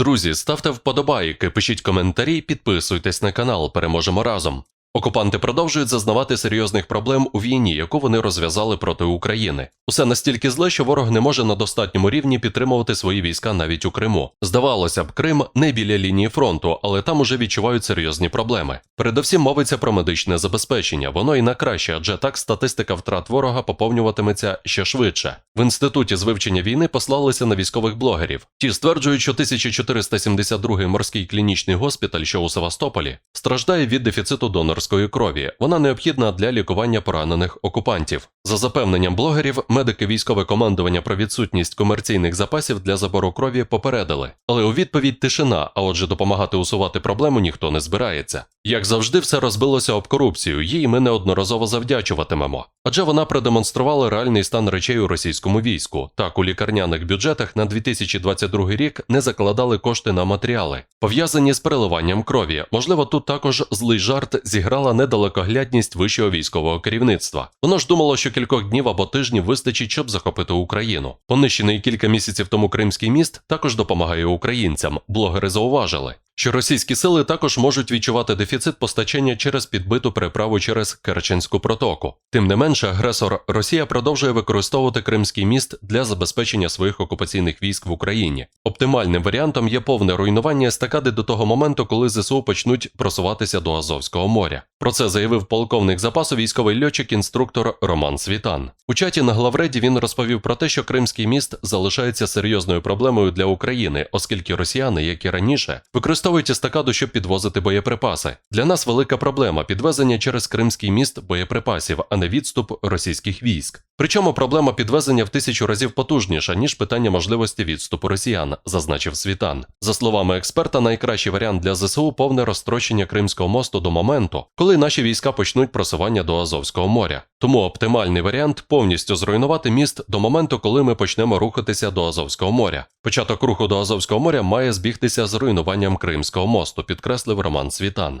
Друзі, ставте вподобайки, пишіть коментарі, підписуйтесь на канал. Переможемо разом. Окупанти продовжують зазнавати серйозних проблем у війні, яку вони розв'язали проти України. Усе настільки зле, що ворог не може на достатньому рівні підтримувати свої війська навіть у Криму. Здавалося б, Крим не біля лінії фронту, але там уже відчувають серйозні проблеми. Передовсім мовиться про медичне забезпечення. Воно і на краще, адже так статистика втрат ворога поповнюватиметься ще швидше. В інституті з вивчення війни послалися на військових блогерів. Ті стверджують, що 1472 морський клінічний госпіталь, що у Севастополі, страждає від дефіциту донорської крові. Вона необхідна для лікування поранених окупантів. За запевненням блогерів, медики військове командування про відсутність комерційних запасів для забору крові попередили. Але у відповідь тишина, а отже, допомагати усувати проблему ніхто не збирається. Як завжди, все розбилося об корупцію, їй ми неодноразово завдячуватимемо. Адже вона продемонструвала реальний стан речей у російському війську. Так, у лікарняних бюджетах на 2022 рік не закладали кошти на матеріали, пов'язані з переливанням крові. Можливо, тут також злий жарт зіграла недалекоглядність вищого військового керівництва. Воно ж думало, що кількох днів або тижнів вистачить, щоб захопити Україну. Понищений кілька місяців тому Кримський міст також допомагає українцям. Блогери зауважили. Що російські сили також можуть відчувати дефіцит постачання через підбиту переправу через Керченську протоку. Тим не менше, агресор Росія продовжує використовувати Кримський міст для забезпечення своїх окупаційних військ в Україні. Оптимальним варіантом є повне руйнування естакади до того моменту, коли ЗСУ почнуть просуватися до Азовського моря. Про це заявив полковник запасу військовий льотчик-інструктор Роман Світан. У чаті на главреді він розповів про те, що Кримський міст залишається серйозною проблемою для України, оскільки росіяни, як і раніше, використовують естакаду, щоб підвозити боєприпаси. Для нас велика проблема підвезення через Кримський міст боєприпасів, а не відступ російських військ. Причому проблема підвезення в тисячу разів потужніша, ніж питання можливості відступу росіян, зазначив Світан. За словами експерта, найкращий варіант для ЗСУ повне розтрощення Кримського мосту до моменту, коли наші війська почнуть просування до Азовського моря. Тому оптимальний варіант повністю зруйнувати міст до моменту, коли ми почнемо рухатися до Азовського моря. Початок руху до Азовського моря має збігтися з руйнуванням Кримського мосту, підкреслив Роман Світан.